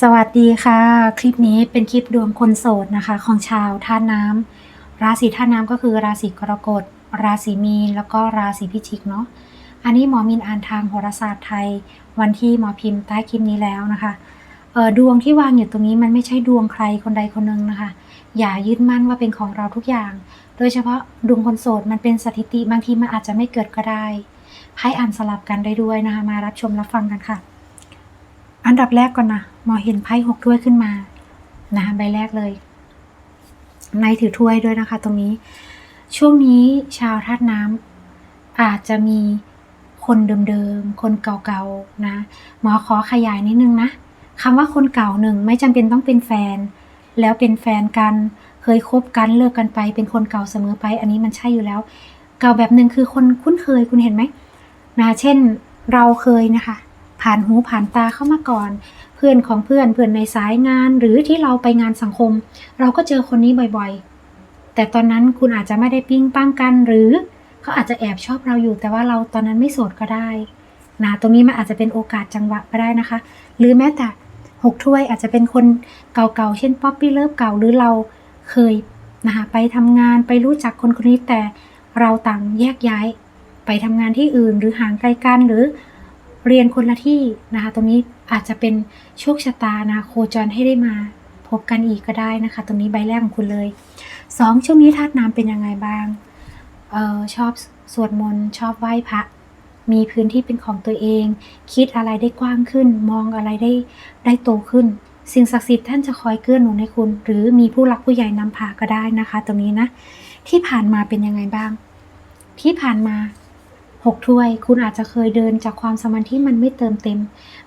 สวัสดีค่ะ คลิปนี้เป็นคลิปดวงคนโสดนะคะ ของชาวธาตุน้ำราศีธาตุน้ำก็คือราศีกรกฎ ราศีมีน แล้วก็ราศีพิจิกเนาะอันนี้หมอมินอ่านทางโหราศาสตร์ไทย วันที่หมอพิมพ์ใต้คลิปนี้แล้วนะคะเออดวงที่วางอยู่ตรงนี้มันไม่ใช่ดวงใครคนใดคนหนึ่งนะคะ อย่ายึดมั่นว่าเป็นของเราทุกอย่าง โดยเฉพาะดวงคนโสดมันเป็นสถิติบางทีมันอาจจะไม่เกิดก็ได้ให้อ่านสลับกันได้ด้วยนะคะมารับชมรับฟังกันค่ะ อันดับแรกก่อนนะมอเห็นไพ่หกถ้วยขึ้นมานะคะใบแรกเลย ในถือถ้วยด้วยนะคะ ตรงนี้ ช่วงนี้ชาวธาตุน้ำอาจจะมีคนเดิมๆ คนเก่าๆ นะ หมอขอขยายนิดนึงนะคำว่าคนเก่าหนึ่งไม่จำเป็นต้องเป็นแฟน แล้วเป็นแฟนกัน เคยคบกันเลิกกันไป เป็นคนเก่าเสมอไป อันนี้มันใช่อยู่แล้ว เก่าแบบหนึ่งคือคนคุ้นเคยคุณเห็นไหมนะเช่นเราเคยนะคะ ผ่านหูผ่านตาเข้ามาก่อน เพื่อนของเพื่อนเพื่อนในสายงาน หรือที่เราไปงานสังคม เราก็เจอคนนี้บ่อยๆ แต่ตอนนั้นคุณอาจจะไม่ได้ปิ้งป้งกัน หรือเขาอาจจะแอบชอบเราอยู่ แต่ว่าเราตอนนั้นไม่โสดก็ได้นะตรงนี้มันอาจจะเป็นโอกาสจังหวะก็ได้นะคะ หรือแม้แต่หกถ้วยอาจจะเป็นคนเก่าๆ เช่นป๊อปปี้เลิฟเก่าหรือเราเคยนะคะไปทำงานไปรู้จักคนคนนี้แต่เราต่างแยกย้าย ไปทำงานที่อื่นหรือห่างไกลกันหรือ เรียนคนละที่นะคะ ตรงนี้อาจจะเป็นโชคชะตานะโคจรให้ได้มาพบกันอีกก็ได้นะคะ ตรงนี้ใบแรกของคุณเลยสองช่วงนี้ธาตุน้ำเป็นยังไงบ้างออชอบสวดมนต์ชอบไหว้พระมีพื้นที่เป็นของตัวเอง คิดอะไรได้กว้างขึ้น มองอะไรได้ได้โตขึ้น สิ่งศักดิ์สิทธิ์ท่านจะคอยเกื้อหนุนให้คุณ หรือมีผู้หลักผู้ใหญ่นำพาก็ได้นะคะ ตรงนี้นะ ที่ผ่านมาเป็นยังไงบ้าง ที่ผ่านมา หกถ้วย คุณอาจจะเคยเดินจากความสมันที่มันไม่เติมเต็ม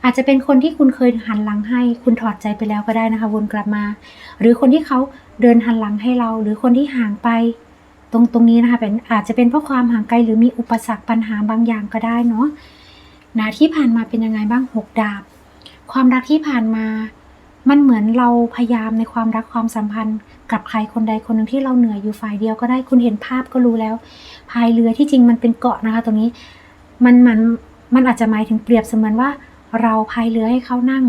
อาจจะเป็นคนที่คุณเคยหันหลังให้ คุณถอดใจไปแล้วก็ได้นะคะวนกลับมา หรือคนที่เขาเดินหันหลังให้เรา หรือคนที่ห่างไป ตรงตรงนี้นะคะเป็นอาจจะเป็นเพราะความห่างไกลหรือมีอุปสรรคปัญหาบางอย่างก็ได้เนาะนะที่ผ่านมาเป็นยังไงบ้างหกดาบ ความรักที่ผ่านมา มันเหมือนเราพยายามในความรักความสัมพันธ์ กับใครคนใดคนหนึ่งที่เราเหนื่อยอยู่ฝ่ายเดียวก็ได้คุณเห็นภาพก็รู้แล้ว พายเรือที่จริงมันเป็นเกาะนะคะ ตรงนี้มันมันมันอาจจะหมายถึงเปรียบเสมือนว่า เราพายเรือให้เขานั่ง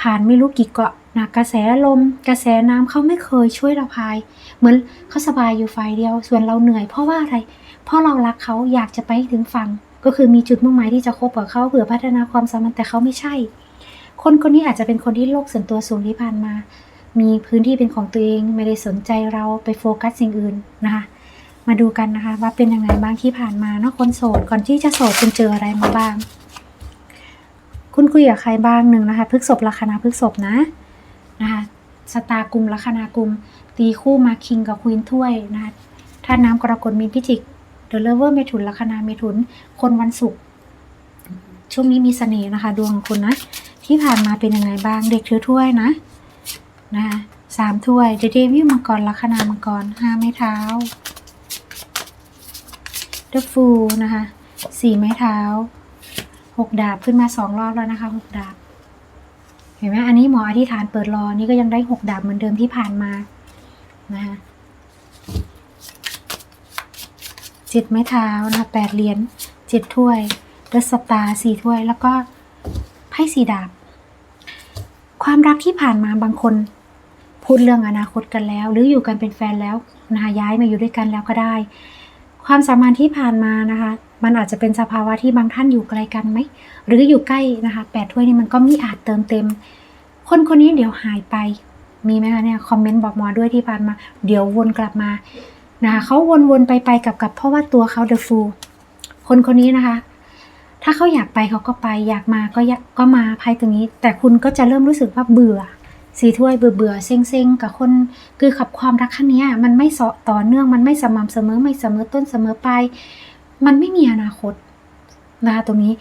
ผ่านไม่รู้กี่เกาะนะกระแสลม กระแสน้ำเขาไม่เคยช่วยเราพาย เหมือนเขาสบายอยู่ฝ่ายเดียว ส่วนเราเหนื่อยเพราะว่าอะไร เพราะเรารักเขาอยากจะไปถึงฝั่งก็คือมีจุดมุ่งหมายที่จะคบกับเขาเผื่อพัฒนาความสัมพันธ์แต่เขาไม่ใช่ คนคนนี้อาจจะเป็นคนที่โลกส่วนตัวสูงที่ผ่านมา มีพื้นที่เป็นของตัวเองไม่ได้สนใจเราไปโฟกัสสิ่งอื่นนะคะ มาดูกันนะคะ ว่าเป็นยังไงบ้างที่ผ่านมาเนาะคนโสดก่อนที่จะโสดคุณเจออะไรมาบ้าง คุณคุยกับใครบ้างหนึ่งนะคะพฤกษบลัคนาพฤกษบนะนะคะสตาร์กลุ่มลัคนากุม ตีคู่มาคิงกับควีนถ้วยนะคะธาน้ำกรกฎมีนพิจิกเดอะเลเวอร์เมถุนลัคนาเมถุน คนวันศุกร์ช่วงนี้มีเสน่ห์นะคะ ดวงของคุณนะ ที่ผ่านมาเป็นยังไงบ้างเด็กถือถ้วยนะนะคะสามถ้วยเดเดวิลมังกรลัคนามังกรห้าไม้เท้าเดอะฟูนะคะสี่ไม้เท้าหกดาบขึ้นมาสองรอบแล้วนะคะหกดาบ เห็นไหมอันนี้หมออธิษฐานเปิดรอนี่ก็ยังได้หกดาบเหมือนเดิมที่ผ่านมานะคะเจ็ดไม้เท้านะคะแปดเหรียญเจ็ดถ้วยเดอะสตาร์สี่ถ้วยแล้วก็ ไพ่สีดาบ ความรักที่ผ่านมาบางคน พูดเรื่องอนาคตกันแล้ว หรืออยู่กันเป็นแฟนแล้วนะคะย้ายมาอยู่ด้วยกันแล้วก็ได้ ความสัมพันธ์ที่ผ่านมานะคะ มันอาจจะเป็นสภาวะที่บางท่านอยู่ไกลกันไหมหรืออยู่ใกล้นะคะแปดถ้วยนี่มันก็มีอาจเติมเต็ม คนคนนี้เดี๋ยวหายไปมีไหมคะเนี่ยคอมเมนต์บอกหมอด้วยที่ผ่านมา เดี๋ยววนกลับมานะคะเขาวนๆไปไปๆกับกับเพราะว่าตัวเขาเดอะฟูลคนคนนี้นะคะ ถ้าเขาอยากไปเขาก็ไป อยากมาก็ยากก็มาภายตรงนี้ แต่คุณก็จะเริ่มรู้สึกว่าเบื่อ สีถ้วยเบื่อเบื่อๆเซ็งเซ็งๆกับคนคือขับความรักครั้งเนี้ยมันไม่สอต่อเนื่องมันไม่สม่ำเสมอไม่เสมอต้นเสมอปลายมันไม่มีอนาคตนะคะตรงนี้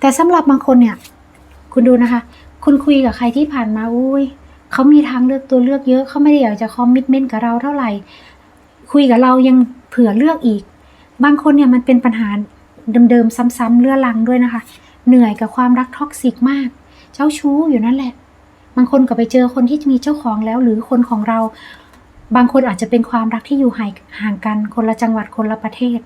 แต่สำหรับบางคนเนี่ย คุณดูนะคะ คุณคุยกับใครที่ผ่านมาอุ้ยเขามีทางเลือกตัวเลือกเยอะเขาไม่ได้อยากจะคอมมิชเมนต์กับเราเท่าไหร่ คุยกับเรายังเผื่อเลือกอีก บางคนเนี่ยมันเป็นปัญหา เดิมๆซ้ำๆเรื่อรังด้วยนะคะ เหนื่อยกับความรักท็อกซิกมาก เจ้าชู้อยู่นั่นแหละ บางคนก็ไปเจอคนที่มีเจ้าของแล้ว หรือคนของเรา บางคนอาจจะเป็นความรักที่อยู่ห่างกันคนละจังหวัดคนละประเทศ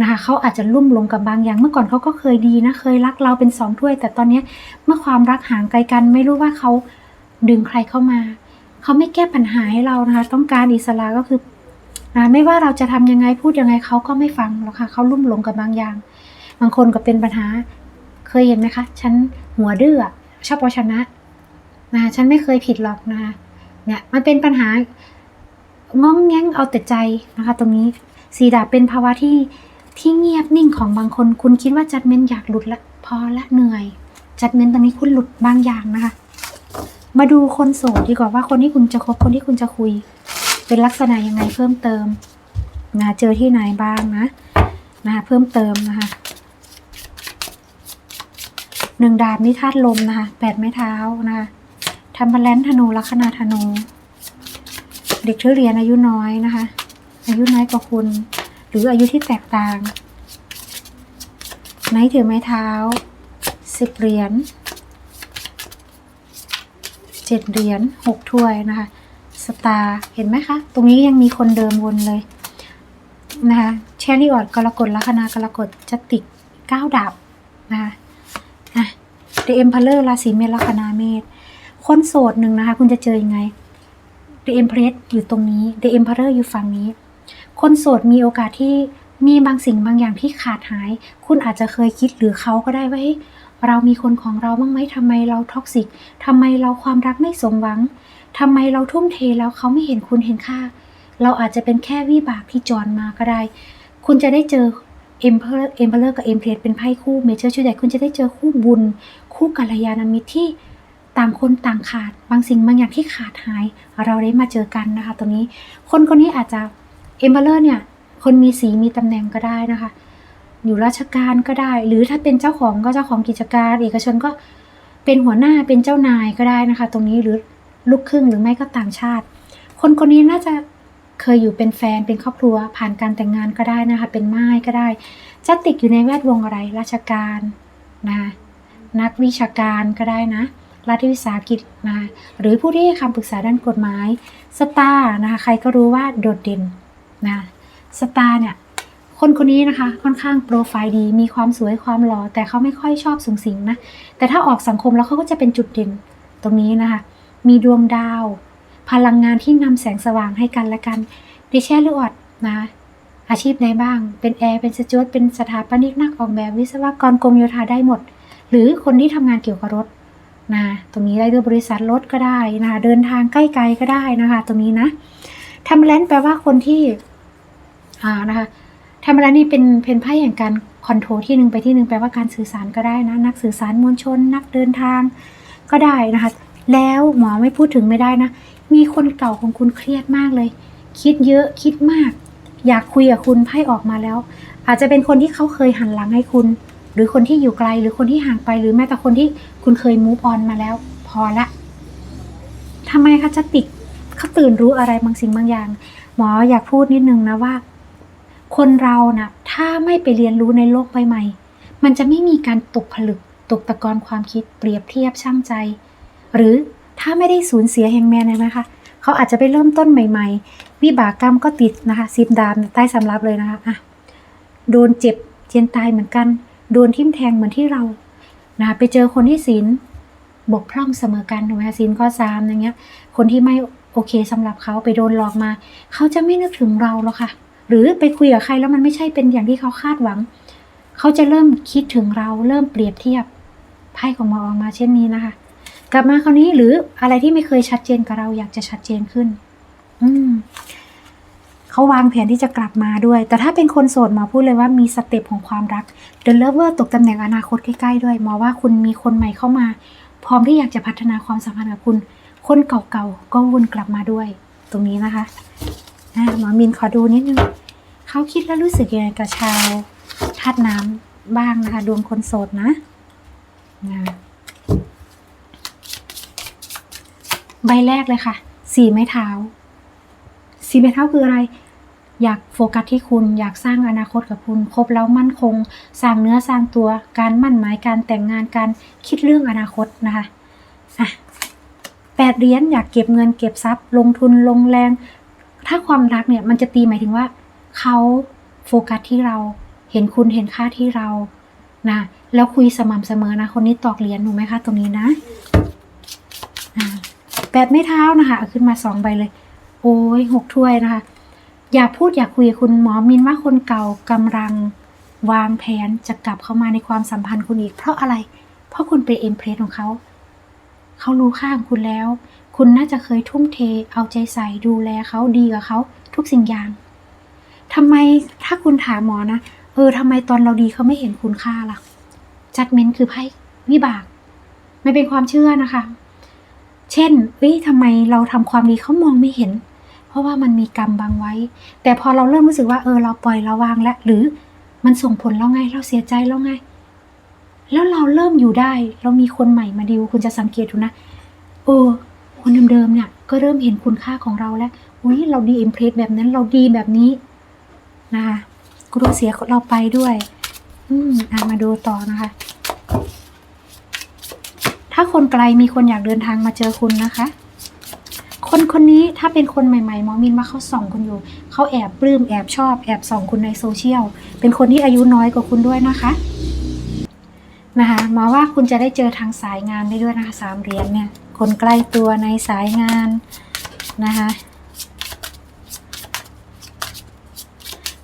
นะคะเขาอาจจะลุ่มหลงกับบางอย่าง เมื่อก่อนเขาก็เคยดีนะ เคยรักเราเป็นสองถ้วย แต่ตอนนี้เมื่อความรักห่างไกลกัน ไม่รู้ว่าเขาดึงใครเข้ามา เขาไม่แก้ปัญหาให้เรานะคะ ต้องการอิสระก็คือ นะไม่ว่าเราจะทำยังไงพูดยังไงเขาก็ไม่ฟังหรอกค่ะเขาลุ่มหลงกับบางอย่าง บางคนก็เป็นปัญหา เคยเห็นไหมคะฉันหัวดื้อชอบเอาชนะนะฉันไม่เคยผิดหรอกนะคะเนี่ยมันเป็นปัญหางองแงงเอาแต่ใจนะคะ ตรงนี้สีดาเป็นภาวะที่ที่เงียบนิ่งของบางคน คุณคิดว่าจัดเมนอยากหลุดละพอละเหนื่อย จัดเมนตอนนี้คุณหลุดบางอย่างนะคะ มาดูคนโสดดีกว่าว่าคนที่คุณจะคบคนที่คุณจะคุย เป็นลักษณะยังไงเพิ่มเติมนะเจอที่ไหนบ้างนะนะเพิ่มเติมนะคะหนึ่งดาบนี่ธาตุลมนะคะแปดไม้เท้านะคะทำบัลแลนธนูลัคนาธนู เด็กเทือเรียนอายุน้อยนะคะ อายุน้อยกว่าคุณ หรืออายุที่แตกต่างไนถือไม้เท้าสิบเหรียญเจ็ดเหรียญหกถ้วยนะคะ สตาร์เห็นไหมคะ ตรงนี้ยังมีคนเดิมวนเลยนะคะแชรี่ออดกรกฎลัคนากรกฎจะติกเก้าดาบนะคะอะเดเอ็มพลเลอร์ราศีเมษลัคนาเมษคนโสดหนึ่งนะคะ คุณจะเจอยังไง The Empress อยู่ตรงนี้ The Emperor อยู่ฝั่งนี้ คนโสดมีโอกาสที่มีบางสิ่งบางอย่างที่ขาดหาย คุณอาจจะเคยคิดหรือเขาก็ได้ว่าเฮ้ยเรามีคนของเราบ้างไหมทำไมเราท็อกซิกทำไมเราความรักไม่สมหวัง ทำไมเราทุ่มเทแล้วเขาไม่เห็นคุณเห็นค่า เราอาจจะเป็นแค่วิบากที่จรมาก็ได้ คุณจะได้เจอ Emperor Emperor กับ Empress เป็นไพ่คู่เมเจอร์ชุดใหญ่คุณจะได้เจอคู่บุญ คู่กัลยาณมิตรที่ต่างคนต่างขาด บางสิ่งบางอย่างที่ขาดหาย เราได้มาเจอกันนะคะ ตรงนี้คนคนนี้อาจจะเอมเบอร์เนี่ย คนมีสีมีตำแหน่งก็ได้นะคะ อยู่ราชการก็ได้ หรือถ้าเป็นเจ้าของก็เจ้าของกิจการ เอกชนก็เป็นหัวหน้าเป็นเจ้านายก็ได้นะคะ ตรงนี้หรือ ลูกครึ่งหรือไม่ก็ต่างชาติ คนคนนี้น่าจะเคยอยู่เป็นแฟนเป็นครอบครัว ผ่านการแต่งงานก็ได้นะคะ เป็นม่ายก็ได้จะติดอยู่ในแวดวงอะไรราชการนะนักวิชาการก็ได้นะรัฐวิสาหกิจนะคะหรือผู้ที่ให้คำปรึกษาด้านกฎหมายสตาร์นะคะใครก็รู้ว่าโดดเด่นนะสตาร์เนี่ยคนคนนี้นะคะค่อนข้างโปรไฟล์ดี มีความสวยความหล่อแต่เขาไม่ค่อยชอบสูงสิงนะแต่ถ้าออกสังคมแล้วเขาก็จะเป็นจุดเด่นตรงนี้นะคะ มีดวงดาว พลังงานที่นำแสงสว่างให้กันและกันดิแช่ลูกอดนะอาชีพไหนบ้าง เป็นแอร์ เป็นสจวตเป็นสถาปนิกนักออกแบบวิศวกรกรมโยธาได้หมด หรือคนที่ทำงานเกี่ยวกับรถนะตรงนี้ได้ด้วยบริษัทรถก็ได้นะคะเดินทางใกล้ไกลก็ได้นะคะ ตรงนี้นะทำแลนแปลว่าคนที่อ่านะคะทำแลนนี่เป็นเป็นไพ่แห่งการคอนโทรลที่หนึ่งไปที่หนึ่งแปลว่าการสื่อสารก็ได้นะ นักสื่อสารมวลชน นักเดินทางก็ได้นะคะ แล้วหมอไม่พูดถึงไม่ได้นะ มีคนเก่าของคุณเครียดมากเลย คิดเยอะคิดมาก อยากคุยกับคุณไพ่ออกมาแล้ว อาจจะเป็นคนที่เขาเคยหันหลังให้คุณ หรือคนที่อยู่ไกลหรือคนที่ห่างไปหรือแม้แต่คนที่คุณเคยมูฟออนมาแล้ว พอละทำไมคะจะติดเขาตื่นรู้อะไรบางสิ่งบางอย่าง หมออยากพูดนิดนึงนะว่า คนเรานะ่ะถ้าไม่ไปเรียนรู้ในโลกใบใหม่ มันจะไม่มีการตกผลึกตกตะกอนความคิดเปรียบเทียบช่างใจ หรือถ้าไม่ได้สูญเสียแห่งแมนนะคะเขาอาจจะไปเริ่มต้นใหม่ๆ วิบากกรรมก็ติดนะคะสิบดามใต้สำรับเลยนะคะอะโดนเจ็บเจียนตายเหมือนกัน โดนทิ่มแทงเหมือนที่เรานะไปเจอคนที่ศีลบกพร่องเสมอกันถูกไหมศีลข้อสามอย่างเงี้ย คนที่ไม่โอเคสำหรับเขาไปโดนหลอกมา เขาจะไม่นึกถึงเราหรอกค่ะ หรือไปคุยกับใครแล้วมันไม่ใช่เป็นอย่างที่เขาคาดหวัง เขาจะเริ่มคิดถึงเราเริ่มเปรียบเทียบไพ่ของหมอออกมาเช่นนี้นะคะ กลับมาคราวนี้หรืออะไรที่ไม่เคยชัดเจนกับเราอยากจะชัดเจนขึ้น อืมเขาวางแผนที่จะกลับมาด้วย แต่ถ้าเป็นคนโสดหมอพูดเลยว่ามีสเต็ปของความรัก The Lover ตกตำแหน่งอนาคตใกล้ๆด้วยหมอว่าคุณมีคนใหม่เข้ามา พร้อมที่อยากจะพัฒนาความสัมพันธ์กับคุณ คนเก่าๆก็วนกลับมาด้วย ตรงนี้นะคะอะหมอมินขอดูนิดนึงเขาคิดแล้วรู้สึกยังไงกับชาวธาตุน้ำบ้างนะคะ ดวงคนโสดนะนะ ใบแรกเลยค่ะ สี่ไม้เท้า สีเมทัลคืออะไร อยากโฟกัสที่คุณ อยากสร้างอนาคตกับคุณ ครบแล้วมั่นคง สร้างเนื้อสร้างตัว การมั่นหมาย การแต่งงาน การคิดเรื่องอนาคตนะคะอะแปดเหรียญอยากเก็บเงินเก็บทรัพย์ ลงทุนลงแรง ถ้าความรักเนี่ยมันจะตีหมายถึงว่าเขาโฟกัสที่เรา เห็นคุณเห็นค่าที่เรา นะ แล้วคุยสม่ำเสมอนะ คนนี้ตอกเหรียญถูกไหมคะ ตรงนี้นะอ่า แปดไม้เท้านะคะเอาขึ้นมาสองใบเลย โอ้ยหกถ้วยนะคะ อยากพูดอยากคุยคุณหมอมินว่าคนเก่ากำลังวางแผนจะกลับเข้ามาในความสัมพันธ์คุณอีก เพราะอะไร เพราะคุณเป็นเอ็มเพรสของเขา เขารู้ค่าของคุณแล้ว คุณน่าจะเคยทุ่มเท เอาใจใส่ดูแลเขาดีกับเขาทุกสิ่งอย่างทำไมถ้าคุณถามหมอนะ เออทำไมตอนเราดีเขาไม่เห็นคุณค่าล่ะจัดเมนคือไพ่วิบาก ไม่เป็นความเชื่อนะคะ เช่นเอ้ยทำไมเราทำความดีเขามองไม่เห็น เพราะว่ามันมีกรรมบังไว้ แต่พอเราเริ่มรู้สึกว่าเออเราปล่อยเราวางแล้วหรือมันส่งผลเราไงเราเสียใจแล้วไง แล้วเราเริ่มอยู่ได้ เรามีคนใหม่มาดิวคุณจะสังเกตดูนะเออคนเดิมๆเนี่ยก็เริ่มเห็นคุณค่าของเราแล้วอุ้ยเราดีอิมเพรสแบบนั้นเราดีแบบนี้นะคะกลัวเสียเราไปด้วย อืมอมาดูต่อนะคะ ถ้าคนไกลมีคนอยากเดินทางมาเจอคุณนะคะ คนคนนี้ถ้าเป็นคนใหม่ๆมอมินว่าเขาส่องคุณอยู่ เขาแอบปลื้มแอบชอบแอบส่องคุณในโซเชียล เป็นคนที่อายุน้อยกว่าคุณด้วยนะคะ นะคะหมอว่าคุณจะได้เจอทางสายงานได้ด้วยนะคะสามเหรียญเนี่ย คนใกล้ตัวในสายงานนะคะ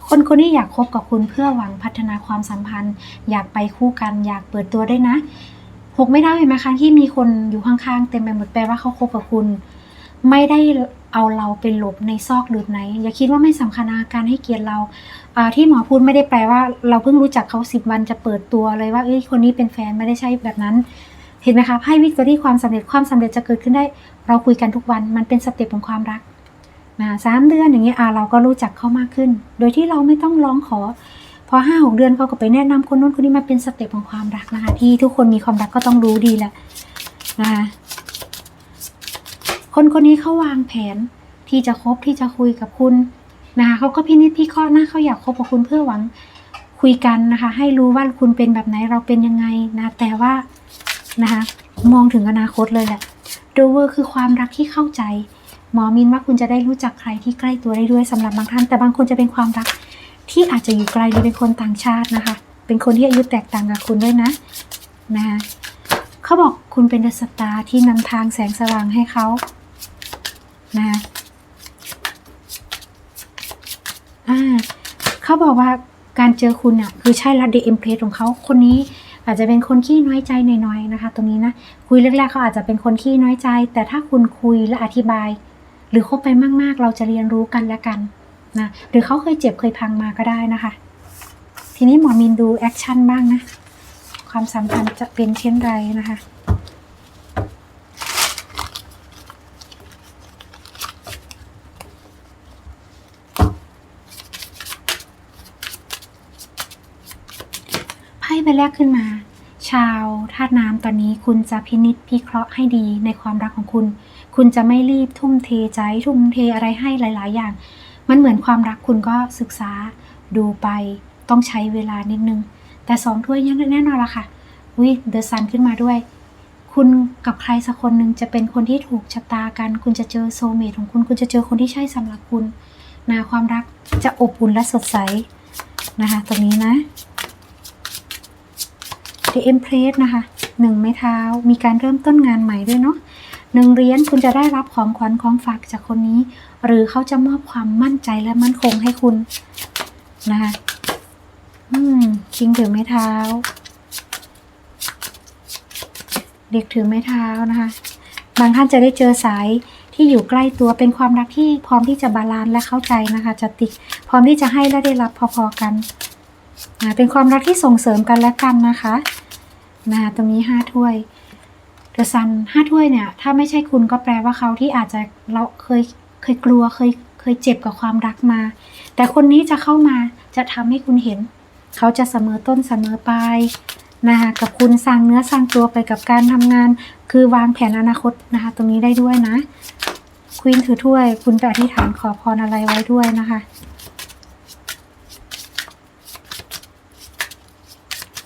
คนคนนี้อยากคบกับคุณเพื่อหวังพัฒนาความสัมพันธ์ อยากไปคู่กัน อยากเปิดตัวได้วยนะ หกไม่ได้เห็นไหมคะที่มีคนอยู่ข้างๆเต็มไปหมดแปลว่าเขาคบกับคุณ ไม่ได้เอาเราเป็นหลบในซอกหลืบไหน อย่าคิดว่าไม่สำคัญการให้เกียรติเราที่หมอพูดไม่ได้แปลว่า เราเพิ่งรู้จักเขาสิบวันจะเปิดตัวเลยว่าเอ้ยคนนี้เป็นแฟนไม่ได้ใช่แบบนั้น เห็นไหมคะไพ่วิกตอรี่ความสำเร็จความสำเร็จจะเกิดขึ้นได้ เราคุยกันทุกวันมันเป็นสเต็ปของความรักนะสามเดือนอย่างเงี้ยเราก็รู้จักเขามากขึ้น โดยที่เราไม่ต้องร้องขอ พอห้าหกเดือนเขาก็ไปแนะนำคนนู้นคนนี้มาเป็นสเต็ปของความรักนะคะ ที่ทุกคนมีความรักก็ต้องรู้ดีแหละนะคะคนคนนี้เขาวางแผนที่จะคบที่จะคุยกับคุณนะคะเขาก็พินิจพิเคราะห์นะเขาอยากคบกับคุณเพื่อหวังคุยกันนะคะ ให้รู้ว่าคุณเป็นแบบไหนเราเป็นยังไงนะ แต่ว่านะคะมองถึงอนาคตเลยแหละโดเวอร์คือความรักที่เข้าใจ หมอมินว่าคุณจะได้รู้จักใครที่ใกล้ตัวได้ด้วยสำหรับบางท่าน แต่บางคนจะเป็นความรัก ที่อาจจะอยู่ไกลหรือเป็นคนต่างชาตินะคะ เป็นคนที่อายุแตกต่างกับคุณด้วยนะนะคะเขาบอกคุณเป็นดสตาร์ที่นำทางแสงสว่างให้เขานะคะอ่าเขาบอกว่าการเจอคุณเนี่ยคือใช่ละเดเอ็มเพลสของเขาคนนี้อาจจะเป็นคนขี้น้อยใจหน่อยๆนะคะ ตรงนี้นะคุยแรกๆเขาอาจจะเป็นคนขี้น้อยใจ แต่ถ้าคุณคุยและอธิบาย หรือคบไปมากๆ เราจะเรียนรู้กันและกัน นะหรือเขาเคยเจ็บเคยพังมาก็ได้นะคะ ทีนี้หมอมินดูแอคชั่นบ้างนะ ความสัมพันธ์จะเป็นเช่นไรนะคะไพ่ใบแรกขึ้นมา ชาวธาตุน้ำตอนนี้คุณจะพินิจพิเคราะห์ให้ดีในความรักของคุณคุณจะไม่รีบทุ่มเทใจทุ่มเทอะไรให้หลาย ๆ อย่าง มันเหมือนความรักคุณก็ศึกษาดูไปต้องใช้เวลานิดนึง แต่สองถ้วยแน่นอนละค่ะวิเดอะซันขึ้นมาด้วย คุณกับใครสักคนหนึ่งจะเป็นคนที่ถูกชะตากัน คุณจะเจอโซเมทของคุณคุณจะเจอคนที่ใช่สำหรับคุณนะความรักจะอบอุ่นและสดใสนะคะตรงนี้นะ The Empress นะคะหนึ่งไม้เท้ามีการเริ่มต้นงานใหม่ด้วยเนาะหนึ่งเหรียญคุณจะได้รับของขวัญของฝากจากคนนี้ หรือเขาจะมอบความมั่นใจและมั่นคงให้คุณนะคะอืมคิงถือไม้เท้า เด็กถือไม้เท้านะคะ บางท่านจะได้เจอสายที่อยู่ใกล้ตัวเป็นความรักที่พร้อมที่จะบาลานซ์และเข้าใจนะคะจะติดพร้อมที่จะให้และได้รับพอๆกันอ่าเป็นความรักที่ส่งเสริมกันและกันนะคะนะคะตรงนี้ห้าถ้วยเดอะซันห้าถ้วยเนี่ย ถ้าไม่ใช่คุณก็แปลว่าเขาที่อาจจะเราเคย เคยกลัวเคยเคยเจ็บกับความรักมา แต่คนนี้จะเข้ามาจะทำให้คุณเห็น เขาจะเสมอต้นเสมอปลายนะคะกับคุณสร้างเนื้อสร้างตัวไปกับการทำงาน คือวางแผนอนาคตนะคะ ตรงนี้ได้ด้วยนะควีนถือถ้วย คุณไปอธิษฐานขอพรอะไรไว้ด้วยนะคะ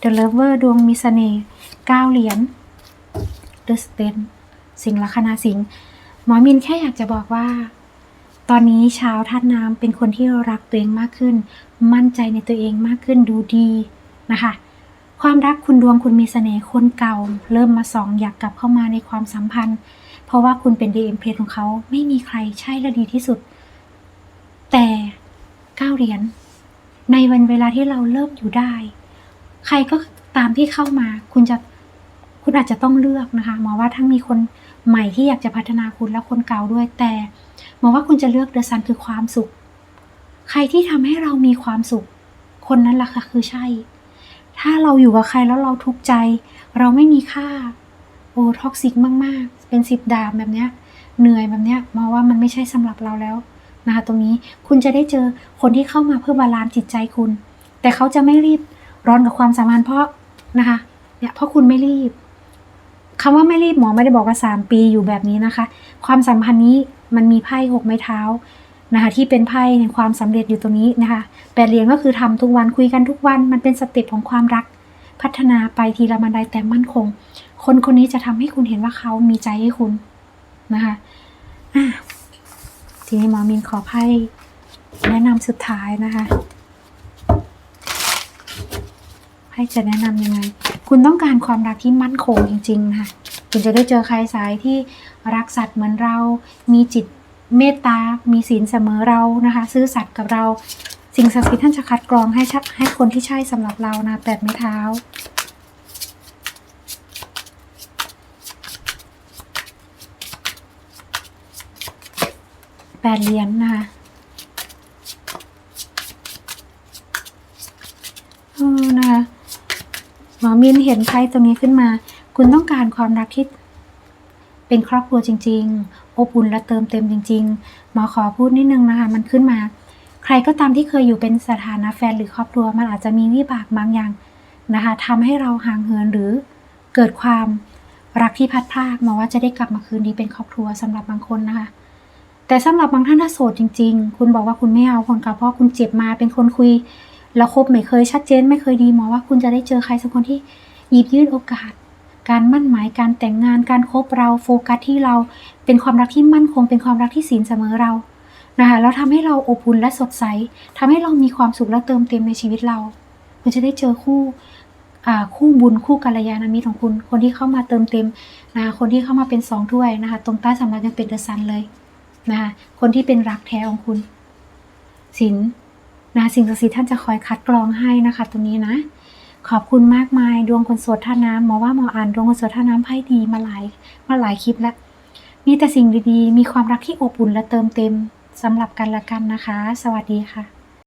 The Lover ดวงมีเสน่ห์เก้าเหรียญ The Sten สิงห์ลัคนาสิงห์หมอมินแค่อยากจะบอกว่า ตอนนี้ชาวธาน้ำเป็นคนที่รักตัวเองมากขึ้น มั่นใจในตัวเองมากขึ้นดูดีนะคะ ความรักคุณดวงคุณมีเสน่ห์คนเก่า เริ่มมาสองอยากกลับเข้ามาในความสัมพันธ์ เพราะว่าคุณเป็น DM เพลของเขาไม่มีใครใช่และดีที่สุด แต่ก้าเหรียญในวันเวลาที่เราเริ่มอยู่ได้ ใครก็ตามที่เข้ามา คุณจะคุณอาจจะต้องเลือกนะคะหมอว่าทั้งมีคน ใหม่ที่อยากจะพัฒนาคุณและคนเก่าด้วยแต่มอว่าคุณจะเลือกเดอะซันคือความสุข ใครที่ทำให้เรามีความสุข คนนั้นล่ะค่ะคือใช่ ถ้าเราอยู่กับใครแล้วเราทุกข์ใจ เราไม่มีค่า โอ้ท็อกซิกมาก ๆ เป็นสิบดาบแบบเนี้ย เหนื่อยแบบเนี้ยมอว่ามันไม่ใช่สำหรับเราแล้วนะคะตรงนี้คุณจะได้เจอคนที่เข้ามาเพื่อบาลานซ์จิตใจคุณ แต่เขาจะไม่รีบร้อนกับความสัมพันธ์เพราะนะคะเนี่ยเพราะคุณไม่รีบ คำว่าไม่รีบหมอไม่ได้บอกว่าสามปีอยู่แบบนี้นะคะ ความสัมพันธ์นี้มันมีไพ่หกไม้เท้านะคะที่เป็นไพ่ในความสำเร็จอยู่ตรงนี้นะคะแปดเหรียญก็คือทำทุกวันคุยกันทุกวัน มันเป็นสเต็ปของความรัก พัฒนาไปทีละบันไดแต่มั่นคง คนคนนี้จะทำให้คุณเห็นว่าเขามีใจให้คุณนะคะะทีนี้หมอมินขอไพ่แนะนำสุดท้ายนะคะไพ่จะแนะนำยังไง คุณต้องการความรักที่มั่นคงจริงๆนะคะคุณจะได้เจอใครสายที่รักสัตว์เหมือนเรา มีจิตเมตตา มีศีลเสมอเรานะคะ ซื่อสัตย์กับเรา สิ่งศักดิ์สิทธิ์ท่านจะคัดกรองให้ชัดให้คนที่ใช่สำหรับเรานะแปดไม้เท้า แปดเหรียญนะคะเออนะคะห มินเห็นไพ่ตรงนี้ขึ้นมา คุณต้องการความรักที่เป็นครอบครัวจริง ๆ อบอุ่นและเติมเต็มจริง ๆ หมอขอพูดนิดนึงนะคะ มันขึ้นมา ใครก็ตามที่เคยอยู่เป็นสถานะแฟนหรือครอบครัว มันอาจจะมีวิบากบางอย่างนะคะทำให้เราห่างเหินหรือเกิดความรักที่พัดพรากมอว่าจะได้กลับมาคืนดีเป็นครอบครัวสำหรับบางคนนะคะ แต่สำหรับบางท่านถ้าโสดจริง ๆ คุณบอกว่าคุณไม่เอาคนเก่าเพราะคุณเจ็บมาเป็นคนคุย แล้วคบไม่เคยชัดเจนไม่เคยดีหมอว่าคุณจะได้เจอใครสักคนที่หยิบยื่นโอกาส การมั่นหมายการแต่งงานการคบเราโฟกัสที่เราเป็นความรักที่มั่นคง เป็นความรักที่ศีลเสมอเรานะคะแล้วทำให้เราอบอุ่นและสดใสทำให้เรามีความสุขและเติมเต็มในชีวิตเรา คุณจะได้เจอคู่คู่บุญคู่กัลยาณมิตรของคุณ คนที่เข้ามาเติมเต็มนะคะคนที่เข้ามาเป็นสองถ้วยนะคะตรงใต้สำนักยังเป็นเดอะซันเลยนะคะคนที่เป็นรักแท้ของคุณสิน นะสิ่งศักดิ์สิทธิ์ท่านจะคอยคัดกรองให้นะคะตรงนี้นะ ขอบคุณมากมายดวงคนโสดท่าน้ำหมอว่าหมออ่านดวงคนโสดท่าน้ำไพ่ดีมาหลายมาหลายคลิปแล้วมีแต่สิ่งดีๆ มีความรักที่อบอุ่นและเติมเต็มสำหรับกันและกันนะคะ สวัสดีค่ะ